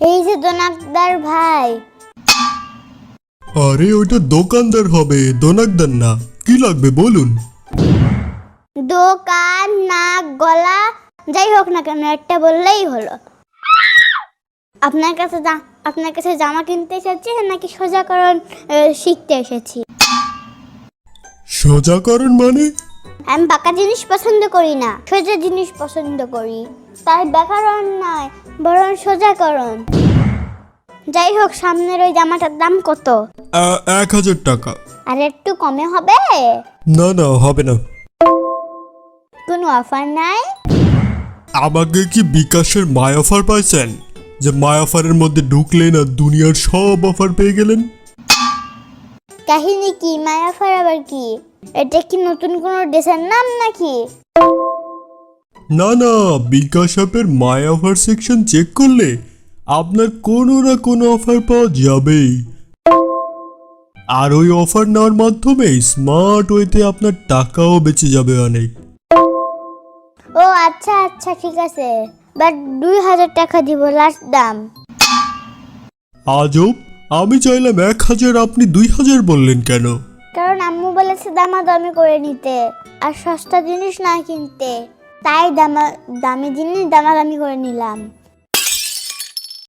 এই যে দোনাকদার ভাই। আরে ওইটা দোকানদার হবে দোনাকদার না। কি লাগবে বলুন? দোকান নাক গলা যাই হোক না কেন একটা বললেই হলো। আপনার কাছে আপনার কাছে জামা কিনতে এসেছি নাকি সোজাকরণ শিখতে এসেছি? সোজাকরণ মানে? আমি বাঁকা জিনিস পছন্দ করি না সোজা জিনিস পছন্দ করি। তাই ব্যাকরণ নয় বরং সোজাকরণ যাই হোক সামনের ওই জামাটার দাম কত? এক হাজার টাকা। আর একটু কমে হবে? না না হবে না। কোনো অফার নাই? আমাকে কি বিকাশের মায় অফার পাইছেন? যে মায় অফারের মধ্যে ঢুকলেন আর দুনিয়ার সব অফার পেয়ে গেলেন? কাহিনী কি? মায়া অফার আবার কি? এটা কি নতুন কোনো ড্রেসের নাম নাকি? না না বিকাশ অ্যাপের মাই অফার সেকশন চেক করলে আপনার কোনো না কোনো অফার পাওয়া যাবেই। আর ওই অফার নেওয়ার মাধ্যমে স্মার্ট ওয়েতে আপনার টাকাও বেঁচে যাবে অনেক। ও আচ্ছা আচ্ছা ঠিক আছে। বাট দুই হাজার টাকা দিব লাস্ট দাম। আজব আমি চাইলাম এক হাজার আপনি দুই হাজার বললেন কেন? কারণ আম্মু বলেছে দামাদামি করে নিতে আর সস্তা জিনিস না কিনতে। তাই দামা দামি জিনিস দামাদামি করে নিলাম।